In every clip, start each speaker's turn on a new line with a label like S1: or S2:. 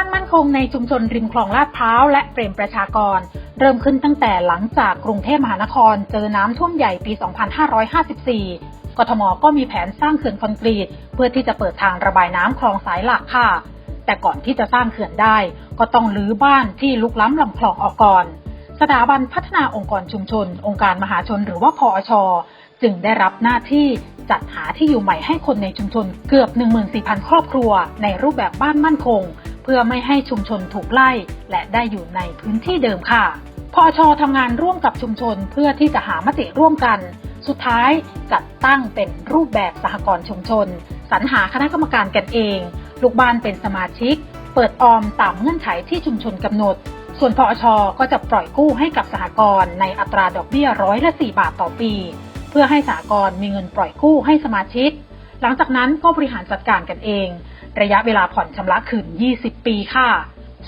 S1: างมั่นคงในชุมชนริมคลองลาดพร้าวและเปรมประชากร เริ่มขึ้นตั้งแต่หลังจากกรุงเทพมหานครเจอน้ำท่วมใหญ่ปี 2554 กทมก็มีแผนสร้างเขื่อนคอนกรีต เพื่อที่จะเปิดทางระบายน้ำคลองสายหลักค่ะ แต่ก่อนที่จะสร้างเขื่อนได้ ก็ต้องรื้อบ้านที่ลุกล้ำลำคลองออกก่อน สถาบันพัฒนาองค์กรชุมชน องค์การมหาชนหรือว่าพอชจึงได้รับหน้าที่จัดหาที่อยู่ใหม่ให้คนในชุมชนเกือบ 14,000 ครอบครัว ในรูปแบบบ้านมั่นคง เพื่อไม่ให้ชุมชนถูกไล่ และได้อยู่ในพื้นที่เดิมค่ะพอชทำงานร่วมกับชุมชนเพื่อที่จะหามติร่วมกัน สุดท้ายจัดตั้งเป็นรูปแบบสหกรณ์ชุมชน สรรหาคณะกรรมการกันเอง ลูกบ้านเป็นสมาชิก เปิดออมตามเงื่อนไขที่ชุมชนกำหนด ส่วนพอชก็จะปล่อยกู้ให้กับสหกรณ์ในอัตราดอกเบี้ยร้อยละ4บาทต่อปี เพื่อให้สหกรณ์มีเงินปล่อยกู้ให้สมาชิก หลังจากนั้นก็บริหารจัดการกันเอง ระยะเวลาผ่อนชำระคืน 20 ปีค่ะ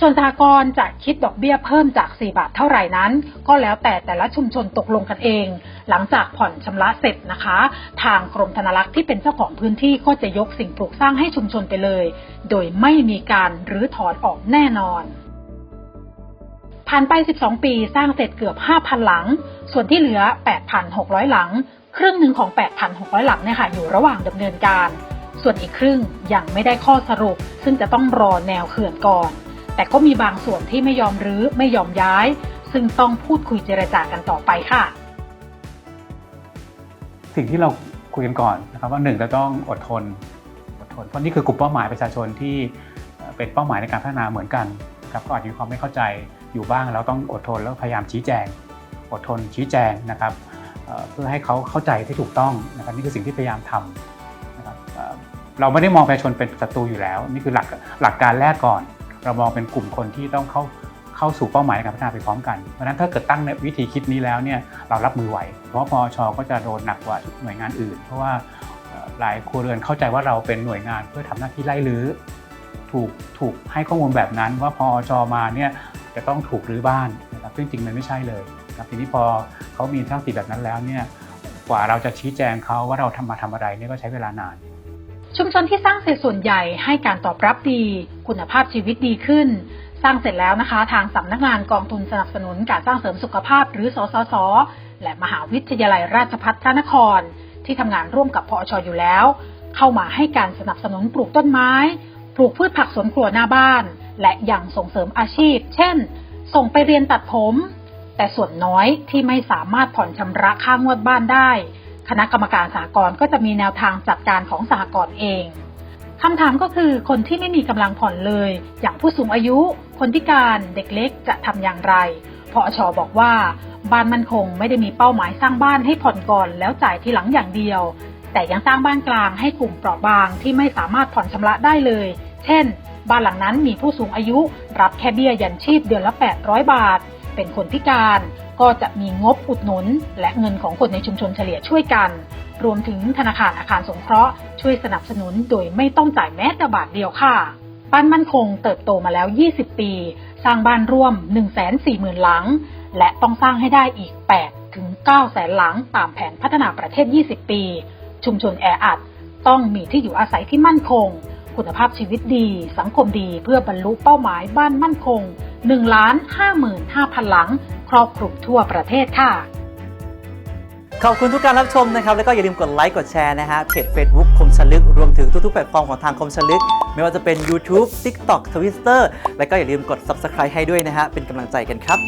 S1: ส่วนสหกรณ์จะคิดดอกเบี้ยเพิ่มจาก 4 บาทเท่าไหร่นั้น ก็แล้วแต่แต่ละชุมชนตกลงกันเอง หลังจากผ่อนชำระเสร็จนะคะ ทางกรมธนารักษ์ที่เป็นเจ้าของพื้นที่ก็จะยกสิ่งปลูกสร้างให้ชุมชนไปเลย โดยไม่มีการรื้อถอนออกแน่นอนผ่านไป 12 ปีสร้างเสร็จเกือบ 5,000 หลัง ส่วนที่เหลือ 8,600 หลัง ครึ่งหนึ่งของ 8,600 หลังเนี่ยค่ะอยู่ระหว่างดำเนินการ ส่วนอีกครึ่งยังไม่ได้ข้อสรุป ซึ่งจะต้องรอแนวเขื่อนก่อน แต่ก็มีบางส่วนที่ไม่ยอมรื้อไม่ยอมย้าย ซึ่งต้องพูดคุยเจรจากันต่อไปค่ะ
S2: สิ่งที่เราคุยกันก่อนนะครับว่าหนึ่งเราต้องอดทนอดทน เพราะนี่คือกลุ่มเป้าหมายประชาชนที่เป็นเป้าหมายในการพัฒนาเหมือนกันครับก็อาจจะมีความไม่เข้าใจอยู่บ้างเราต้องอดทนแล้วพยายามชี้แจง อดทนชี้แจงนะครับเพื่อให้เขาเข้าใจที่ถูกต้องนะครับนี่คือสิ่งที่พยายามทำนะครับเอ่อ เราไม่ได้มองประชาชนเป็นศัตรูอยู่แล้ว นี่คือหลักหลักการแรกก่อน เรามองเป็นกลุ่มคนที่ต้องเข้าเข้าสู่เป้าหมายในการพัฒนาไปพร้อมกันเพราะฉะนั้นถ้าเกิดตั้งในวิธีคิดนี้แล้วเนี่ยเรารับมือไหว เพราะพอชก็จะโดนหนักกว่าหน่วยงานอื่น เพราะว่าหลายครัวเรือนเข้าใจว่าเราเป็นหน่วยงานเพื่อทำหน้าที่ไล่รื้อถูกถูกให้ข้อมูลแบบนั้นว่าพอชมาเนี่ยจะต้องถูกรื้อบ้านนะครับซึ่งจริงมันไม่ใช่เลยนะครับทีนี้พอเขามีท่าทีแบบนั้นแล้วเนี่ยกว่าเราจะชี้แจงเขาว่าเราทำมาทำอะไรเนี่ยก็ใช้เวลานาน
S1: ชุมชนที่สร้างเสร็จส่วนใหญ่ให้การตอบรับดี คุณภาพชีวิตดีขึ้น สร้างเสร็จแล้วนะคะ ทางสำนักงานกองทุนสนับสนุนการสร้างเสริมสุขภาพหรือสสส และมหาวิทยาลัยราชภัฏพระนคร ที่ทำงานร่วมกับพอชอยู่แล้ว เข้ามาให้การสนับสนุนปลูกต้นไม้ ปลูกพืชผักสวนครัวหน้าบ้าน และยังส่งเสริมอาชีพ เช่น ส่งไปเรียนตัดผม แต่ส่วนน้อยที่ไม่สามารถผ่อนชำระค่างวดบ้านได้ คณะกรรมการสหกรณ์ก็จะมีแนวทางจัดการของสหกรณ์เองคำถามก็คือคนที่ไม่มีกำลังผ่อนเลย อย่างผู้สูงอายุ คนพิการเด็กเล็กจะทำอย่างไรพอชบอกว่า บ้านมันคงไม่ได้มีเป้าหมายสร้างบ้านให้ผ่อนก่อนแล้วจ่ายทีหลังอย่างเดียว แต่ยังสร้างบ้านกลางให้กลุ่มเปราะบางที่ไม่สามารถผ่อนชำระได้เลย เช่น บ้านหลังนั้นมีผู้สูงอายุ รับแค่เบี้ยยันชีพเดือนละ 800 บาท เป็นคนพิการ ก็จะมีงบอุดหนุน และเงินของคนในชุมชนเฉลี่ยช่วยกัน รวมถึงธนาคารอาคารสงเคราะห์ช่วยสนับสนุนโดยไม่ต้องจ่ายแม้แต่บาทเดียวค่ะบ้านมั่นคงเติบโตมาแล้ว 20 ปี สร้างบ้านร่วม 140,000 หลัง และต้องสร้างให้ได้อีก 8 ถึง 9 แสนหลังตามแผนพัฒนาประเทศ 20 ปี ชุมชนแออัด ต้องมีที่อยู่อาศัยที่มั่นคง คุณภาพชีวิตดี สังคมดีเพื่อบรรลุเป้าหมายบ้านมั่นคง 1ล้าน55,000 หลัง ครอบคลุมทั่วประเทศค่ะ
S3: ขอบคุณทุกการรับชมนะครับ แล้วก็อย่าลืมกดไลค์กดแชร์นะฮะเพจ Facebook คมชลึก รวมถึงทุกๆแพลตฟอร์มของทางคมชลึก ไม่ว่าจะเป็น YouTube TikTok Twitter แล้วก็อย่าลืมกด Subscribe ให้ด้วยนะฮะเป็นกำลังใจกันครับ